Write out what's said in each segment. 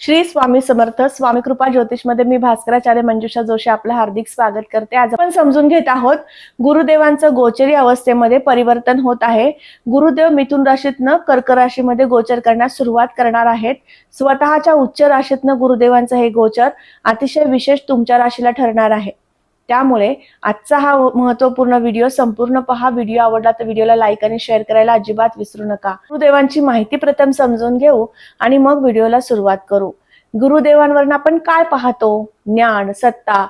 श्री स्वामी समर्थ स्वामी कृपा ज्योतिषमध्ये मी भास्कराचार्य मंजुषा जोशी आपलं हार्दिक स्वागत करते. आज आपण समजून घेत आहोत गुरुदेवांचं गोचरी अवस्थेमध्ये परिवर्तन होत आहे. गुरुदेव मिथुन राशीतनं कर्क राशीमध्ये गोचर करण्यास सुरुवात करणार आहेत. स्वतःच्या उच्च राशीतनं गुरुदेवांचं हे गोचर अतिशय विशेष तुमच्या राशीला ठरणार आहे. त्यामुळे आजचा हा महत्त्वपूर्ण व्हिडिओ संपूर्ण पहा व्हिडिओ आवडला तर व्हिडिओला लाईक आणि शेअर करायला अजिबात विसरू नका. गुरुदेवांची माहिती प्रथम समजून घेऊ आणि मग व्हिडिओला सुरुवात करू. गुरुदेवांवर आपण काय पाहतो? ज्ञान सत्ता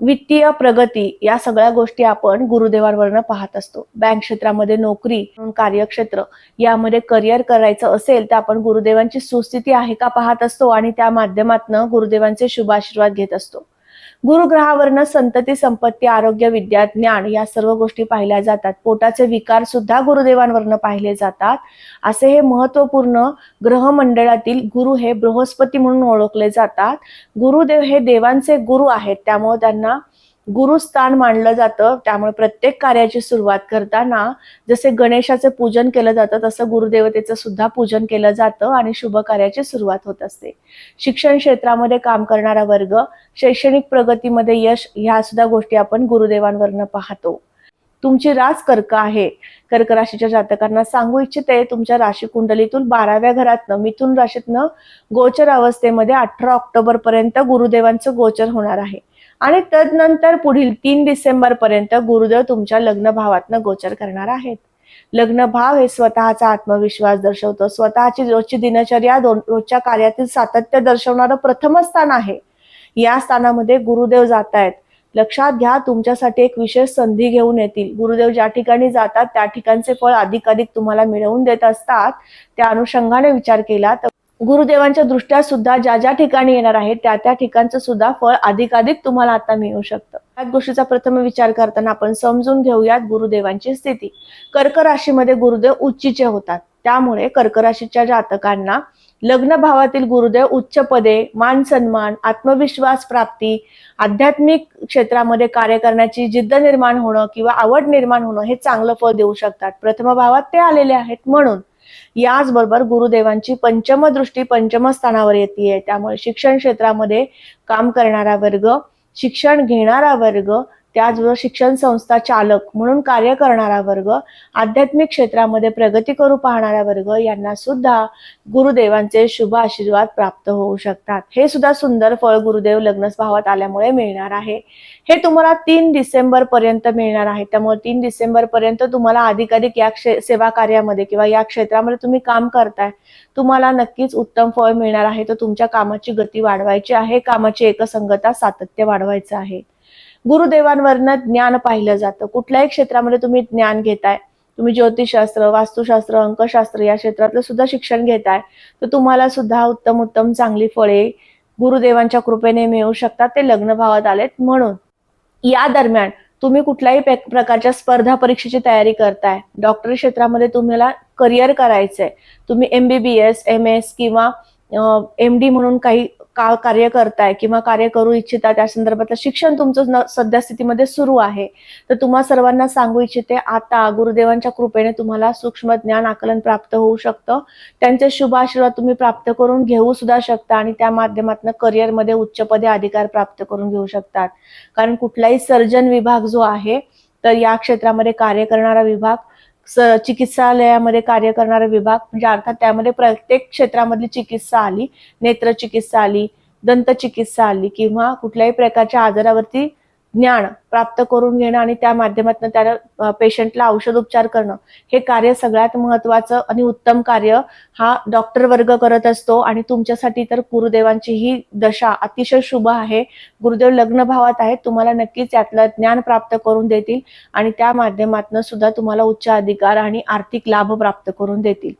वित्तीय प्रगती या सगळ्या गोष्टी आपण गुरुदेवांवरनं पाहत असतो. बँक क्षेत्रामध्ये नोकरी म्हणून कार्यक्षेत्र यामध्ये करिअर करायचं असेल तर आपण गुरुदेवांची सुस्थिती आहे का पाहत असतो आणि त्या माध्यमातून गुरुदेवांचे शुभ आशीर्वाद घेत असतो. गुरुग्रहावरनं संतती संपत्ती आरोग्य विद्या ज्ञान या सर्व गोष्टी पाहिल्या जातात. पोटाचे विकार सुद्धा गुरुदेवांवरनं पाहिले जातात. असे हे महत्त्वपूर्ण ग्रहमंडळातील गुरु हे बृहस्पती म्हणून ओळखले जातात. गुरुदेव हे देवांचे गुरु आहेत. त्यामुळे त्यांना गुरुस्थान मानलं जातं. त्यामुळे प्रत्येक कार्याची सुरुवात करताना जसे गणेशाचे पूजन केलं जातं तसं गुरुदेवतेचं सुद्धा पूजन केलं जातं आणि शुभ कार्याची सुरुवात होत असते. शिक्षण क्षेत्रामध्ये काम करणारा वर्ग शैक्षणिक प्रगतीमध्ये यश ह्या सुद्धा गोष्टी आपण गुरुदेवांवरनं पाहतो. तुमची रास कर्क आहे. कर्क राशीच्या जातकांना सांगू इच्छिते तुमच्या राशी कुंडलीतून बाराव्या घरातनं मिथुन राशीतनं गोचर अवस्थेमध्ये अठरा ऑक्टोबर पर्यंत गुरुदेवांचं गोचर होणार आहे. आणि तदनंतर पुढील तीन डिसेंबर पर्यंत गुरुदेव तुमच्या लग्न भावातनं गोचर करणार आहेत. लग्न भाव हे स्वतःचा आत्मविश्वास दर्शवतो. स्वतःची रोजची दिनचर्या दोन रोजच्या कार्यातील सातत्य दर्शवणारं प्रथम स्थान आहे. या स्थानामध्ये गुरुदेव जात आहेत लक्षात घ्या तुमच्यासाठी एक विशेष संधी घेऊन येतील. गुरुदेव ज्या ठिकाणी जातात त्या ठिकाणचे फळ अधिक अधिक तुम्हाला मिळवून देत असतात. त्या अनुषंगाने विचार केला तर गुरुदेवांच्या दृष्ट्या सुद्धा ज्या ज्या ठिकाणी येणार आहे त्या त्या ठिकाणचं सुद्धा फळ अधिकाधिक तुम्हाला आता मिळू शकतं. याच गोष्टीचा प्रथम विचार करताना आपण समजून घेऊयात गुरुदेवांची स्थिती. कर्क राशीमध्ये गुरुदेव उच्चीचे होतात. त्यामुळे कर्क राशीच्या जातकांना लग्न भावातील गुरुदेव उच्च पदे मान सन्मान आत्मविश्वास प्राप्ती आध्यात्मिक क्षेत्रामध्ये कार्य करण्याची जिद्द निर्माण होणं किंवा आवड निर्माण होणं हे चांगलं फळ देऊ शकतात. प्रथम भावात ते आलेले आहेत. म्हणून याचबरोबर गुरुदेवांची पंचम दृष्टी पंचम स्थानावर येते त्यामुळे शिक्षण क्षेत्रामध्ये काम करणारा वर्ग शिक्षण घेणारा वर्ग त्याचबरोबर शिक्षण संस्था चालक म्हणून कार्य करणारा वर्ग आध्यात्मिक क्षेत्रामध्ये प्रगती करू पाहणारा वर्ग यांना सुद्धा गुरुदेवांचे शुभ आशीर्वाद प्राप्त होऊ शकतात. हे सुद्धा सुंदर फळ गुरुदेव लग्न भावात आल्यामुळे मिळणार आहे. हे तुम्हाला तीन डिसेंबर पर्यंत मिळणार आहे. त्यामुळे तीन डिसेंबर पर्यंत तुम्हाला अधिकाधिक या सेवा कार्यामध्ये किंवा या क्षेत्रामध्ये तुम्ही काम करताय. तुम्हाला नक्कीच उत्तम फळ मिळणार आहे. तर तुमच्या कामाची गती वाढवायची आहे. कामाची एकसंगता सातत्य वाढवायचं आहे. गुरुदेवांवरनं ज्ञान पाहिलं जातं. कुठल्याही क्षेत्रामध्ये तुम्ही ज्ञान घेताय तुम्ही ज्योतिषशास्त्र वास्तुशास्त्र अंकशास्त्र या क्षेत्रातलं सुद्धा शिक्षण घेताय तर तुम्हाला सुद्धा उत्तम उत्तम चांगली फळे गुरुदेवांच्या कृपेने मिळू शकतात ते लग्न भावात आलेत म्हणून. या दरम्यान तुम्ही कुठल्याही प्रकारच्या स्पर्धा परीक्षेची तयारी करताय डॉक्टरी क्षेत्रामध्ये तुम्हाला करिअर करायचंय तुम्ही एमबीबीएस एम एस किंवा एम डी म्हणून काही का कार्य करताय किंवा कार्य करू इच्छिता त्या संदर्भातलं शिक्षण तुमचं सध्या स्थितीमध्ये सुरू आहे. तर तुम्हा सर्वांना सांगू इच्छिते आता गुरुदेवांच्या कृपेने तुम्हाला सूक्ष्म ज्ञान आकलन प्राप्त होऊ शकतं. त्यांचे शुभ आशीर्वाद तुम्ही प्राप्त करून घेऊ सुद्धा शकता आणि त्या माध्यमातून करिअरमध्ये उच्चपदे अधिकार प्राप्त करून घेऊ शकतात. कारण कुठलाही सर्जन विभाग जो आहे तर या क्षेत्रामध्ये कार्य करणारा विभाग चिकित्सालयामध्ये कार्य करणारा विभाग म्हणजे अर्थात त्यामध्ये प्रत्येक क्षेत्रामधली चिकित्सा आली नेत्र चिकित्सा आली दंत चिकित्सा आली किंवा कुठल्याही प्रकारच्या आजारावरती ज्ञान प्राप्त करून घेणं आणि त्या माध्यमातून त्या पेशंटला औषध उपचार करणं हे कार्य सगळ्यात महत्वाचं आणि उत्तम कार्य हा डॉक्टर वर्ग करत असतो. आणि तुमच्यासाठी तर गुरुदेवांची ही दशा अतिशय शुभ आहे. गुरुदेव लग्न भावात आहेत. तुम्हाला नक्कीच यातलं ज्ञान प्राप्त करून देतील आणि त्या माध्यमातून सुद्धा तुम्हाला उच्च अधिकार आणि आर्थिक लाभ प्राप्त करून देतील.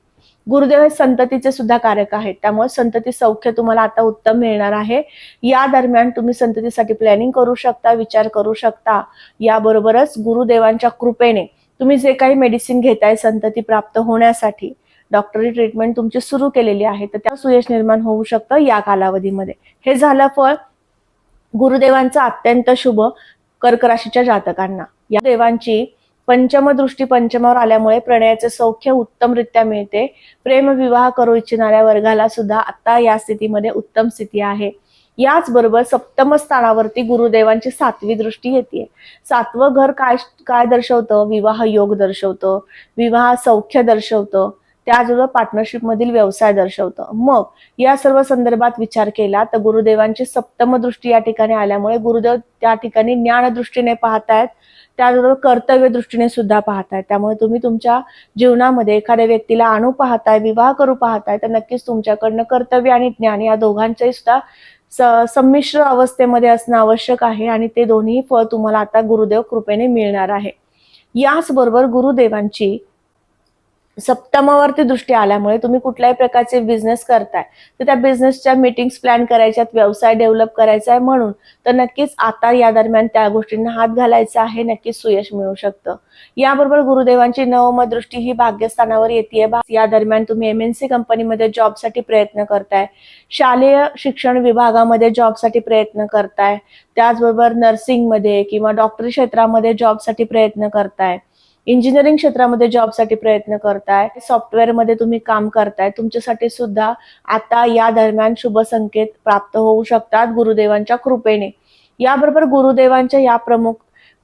गुरुदेव हे संततीचे सुद्धा कारक आहेत. त्यामुळे संतती सौख्य तुम्हाला आता उत्तम मिळणार आहे. या दरम्यान तुम्ही संततीसाठी प्लॅनिंग करू शकता विचार करू शकता. याबरोबरच गुरुदेवांच्या कृपेने तुम्ही जे काही मेडिसिन घेताय संतती प्राप्त होण्यासाठी डॉक्टरी ट्रीटमेंट तुमची सुरू केलेली आहे. तर त्या सुयश निर्माण होऊ शकतं या कालावधीमध्ये. हे झालं फळ गुरुदेवांचं अत्यंत शुभ कर्क राशीच्या जातकांना. या देवांची पंचम दृष्टी पंचमावर आल्यामुळे प्रणयाचे सौख्य उत्तमरित्या मिळते. प्रेम विवाह करू इच्छिणाऱ्या वर्गाला सुद्धा आता या स्थितीमध्ये उत्तम स्थिती आहे. याचबरोबर सप्तम स्थानावरती गुरुदेवांची सातवी दृष्टी येते. सातवं घर काय काय दर्शवतं? विवाह योग दर्शवतं. विवाह सौख्य दर्शवतं. त्याचबरोबर पार्टनरशिप मधील व्यवसाय दर्शवतं. मग या सर्व संदर्भात विचार केला तर गुरुदेवांची सप्तम दृष्टी या ठिकाणी आल्यामुळे गुरुदेव त्या ठिकाणी ज्ञान दृष्टीने पाहतायत. त्याचबरोबर कर्तव्य दृष्टीने सुद्धा पाहताय. त्यामुळे तुम्ही तुमच्या जीवनामध्ये एखाद्या व्यक्तीला आणू पाहताय विवाह करू पाहताय तर नक्कीच तुमच्याकडनं कर्तव्य आणि ज्ञान या दोघांचंही सुद्धा संमिश्र अवस्थेमध्ये असणं आवश्यक आहे आणि ते दोन्ही फळ तुम्हाला आता गुरुदेव कृपेने मिळणार आहे. याचबरोबर गुरुदेवांची सप्तमावरती दृष्टी आल्यामुळे तुम्ही कुठल्याही प्रकारचे बिझनेस करताय. तर त्या बिझनेसच्या मीटिंग्स प्लॅन करायच्यात व्यवसाय डेव्हलप करायचा आहे म्हणून तर नक्कीच आता या दरम्यान त्या गोष्टींना हात घालायचा आहे नक्कीच सुयश मिळू शकतं. याबरोबर गुरुदेवांची नवम दृष्टी ही भाग्यस्थानावर येते या दरम्यान तुम्ही एमएनसी कंपनीमध्ये जॉबसाठी प्रयत्न करताय. शालेय शिक्षण विभागामध्ये जॉबसाठी प्रयत्न करताय. त्याचबरोबर नर्सिंगमध्ये किंवा डॉक्टरी क्षेत्रामध्ये जॉबसाठी प्रयत्न करताय. इंजिनिअरिंग क्षेत्रामध्ये जॉबसाठी प्रयत्न करताय. सॉफ्टवेअरमध्ये तुम्ही काम करताय. तुमच्यासाठी सुद्धा आता या दरम्यान शुभ संकेत प्राप्त होऊ शकतात गुरुदेवांच्या कृपेने. याबरोबर गुरुदेवांच्या या प्रमुख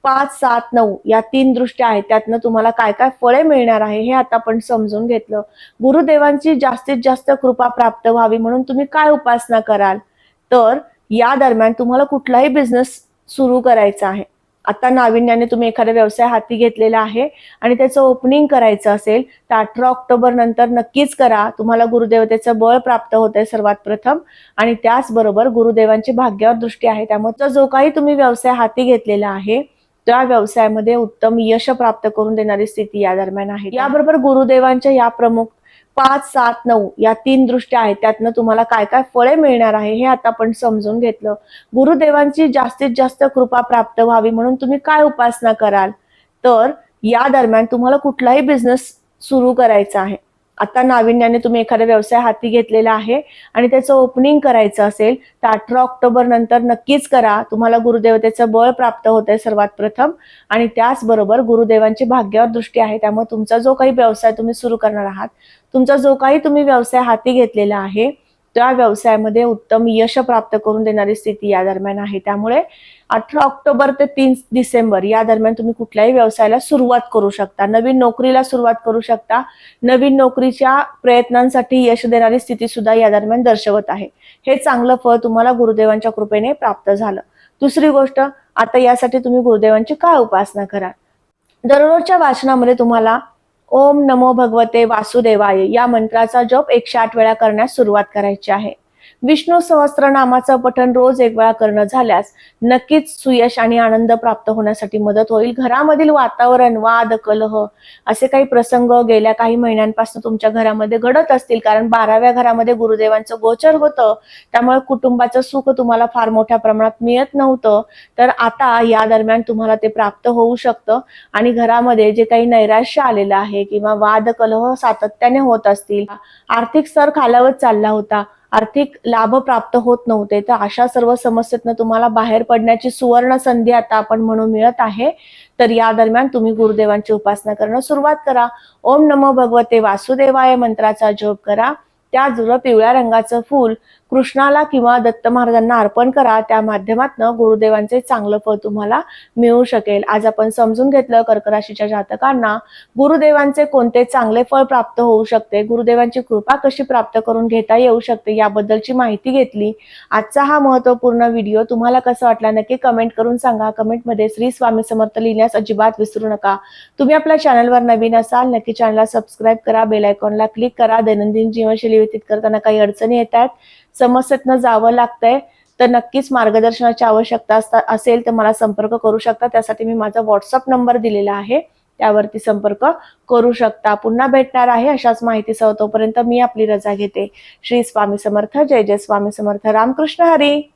पाच सात नऊ या तीन दृष्ट्या आहेत. त्यातनं तुम्हाला काय काय फळे मिळणार आहे हे आता आपण समजून घेतलं. गुरुदेवांची जास्तीत जास्त कृपा प्राप्त व्हावी म्हणून तुम्ही काय उपासना कराल? तर या दरम्यान तुम्हाला कुठलाही बिझनेस सुरू करायचा आहे. आता नाविन्याने तुम्ही एखादा व्यवसाय हाती घेतलेला आहे आणि त्याचं ओपनिंग करायचं असेल तर अठरा ऑक्टोबर नंतर नक्कीच करा. तुम्हाला गुरुदेवतेचं बळ प्राप्त होत आहे सर्वात प्रथम. आणि त्याचबरोबर गुरुदेवांची भाग्यावर दृष्टी आहे. त्यामुळे जो काही तुम्ही व्यवसाय हाती घेतलेला आहे त्या व्यवसायामध्ये उत्तम यश प्राप्त करून देणारी स्थिती या दरम्यान आहे. याबरोबर गुरुदेवांच्या या प्रमुख पाच सात नऊ या तीन दृष्ट्या आहेत. त्यातनं तुम्हाला काय काय फळे मिळणार आहे हे आता आपण समजून घेतलं. गुरुदेवांची जास्तीत जास्त कृपा प्राप्त व्हावी म्हणून तुम्ही काय उपासना कराल? तर या दरम्यान तुम्हाला कुठलाही बिझनेस सुरू करायचा आहे. आता नाविन्याने तुम्ही एखादा व्यवसाय हाती घेतलेला आहे आणि त्याचं ओपनिंग करायचं असेल तर अठरा ऑक्टोबर नंतर नक्कीच करा. तुम्हाला गुरुदेवतेचं बळ प्राप्त होत आहे सर्वात प्रथम. आणि त्याचबरोबर गुरुदेवांची भाग्यावर दृष्टी आहे. त्यामुळे तुमचा जो काही व्यवसाय तुम्ही सुरू करणार आहात तुमचा जो काही तुम्ही व्यवसाय हाती घेतलेला आहे त्या व्यवसायामध्ये उत्तम यश प्राप्त करून देणारी स्थिती या दरम्यान आहे. त्यामुळे अठरा ऑक्टोबर ते तीन डिसेंबर या दरम्यान तुम्ही कुठल्याही व्यवसायाला सुरुवात करू शकता. नवीन नोकरीला सुरुवात करू शकता. नवीन नोकरीच्या प्रयत्नांसाठी यश देणारी स्थिती सुद्धा या दरम्यान दर्शवत आहे. हे चांगलं फळ तुम्हाला गुरुदेवांच्या कृपेने प्राप्त झालं. दुसरी गोष्ट आता यासाठी तुम्ही गुरुदेवांची काय उपासना करा दररोजच्या वाचनामध्ये तुम्हाला ओम नमो भगवते वासुदेवाय. या मंत्राचा जप एकशे आठ वेळा करण्यास सुरुवात करायची आहे. विष्णू सहस्त्र नामाचं पठण रोज एक वेळा करणं झाल्यास नक्कीच सुयश आणि आनंद प्राप्त होण्यासाठी मदत होईल. घरामधील वातावरण वाद कलह असे काही प्रसंग गेल्या काही महिन्यांपासून तुमच्या घरामध्ये घडत असतील. कारण बाराव्या घरामध्ये गुरुदेवांचं गोचर होतं. त्यामुळे कुटुंबाचं सुख तुम्हाला फार मोठ्या प्रमाणात मिळत नव्हतं. तर आता या दरम्यान तुम्हाला ते प्राप्त होऊ शकतं. आणि घरामध्ये जे काही नैराश्य आलेलं आहे किंवा वाद कलह सातत्याने होत असतील. आर्थिक स्तर खालावत चालला होता. आर्थिक लाभ प्राप्त होत नव्हते. तर अशा सर्व समस्येतनं तुम्हाला बाहेर पडण्याची सुवर्ण संधी आता आपण म्हणून मिळत आहे. तर या दरम्यान तुम्ही गुरुदेवांची उपासना करणं सुरुवात करा. ओम नमो भगवते वासुदेवाय मंत्राचा जप करा. त्याचबरोबर पिवळ्या रंगाचं फूल कृष्णाला किंवा दत्त महाराजांना अर्पण करा त्या माध्यमातून गुरुदेवांचे चांगलं फळ तुम्हाला मिळू शकेल. आज आपण समजून घेतलं कर्कराशीच्या जातकांना गुरुदेवांचे कोणते चांगले फळ प्राप्त होऊ शकते? गुरुदेवांची कृपा कशी प्राप्त करून घेता येऊ शकते? याबद्दलची माहिती घेतली. आजचा हा महत्त्वपूर्ण व्हिडिओ तुम्हाला कसा वाटला नक्की कमेंट करून सांगा. कमेंटमध्ये श्री स्वामी समर्थ लिहिण्यास अजिबात विसरू नका. तुम्ही आपल्या चॅनलवर नवीन असाल नक्की चॅनलला सबस्क्राईब करा बेल आयकॉनला क्लिक करा. दैनंदिन जीवनशैली व्यतीत करताना काही अडचणी येतात समस्येतनं जावं लागतंय तर नक्कीच मार्गदर्शनाची आवश्यकता असेल तर मला संपर्क करू शकता. त्यासाठी मी माझा व्हॉट्सअप नंबर दिलेला आहे. त्यावरती संपर्क करू शकता. पुन्हा भेटणार आहे अशाच माहितीसह तोपर्यंत मी आपली रजा घेते. श्री स्वामी समर्थ जय जय स्वामी समर्थ. रामकृष्ण हरी!